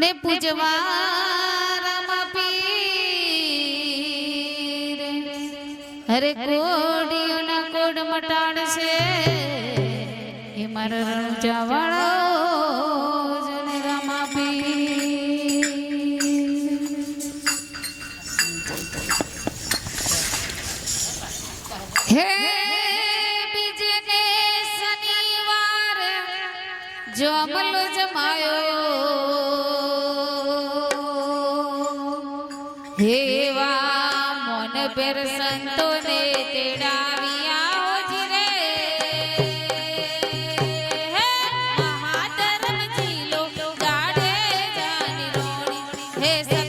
ને પૂજવા રામા પીર. હરે કોડીઓના કોડ મટાડશે. એ મારા રણુજા વાળો જને રામા પીર. હે બીજે શનિવાર જો અમલ જમાયો. Esta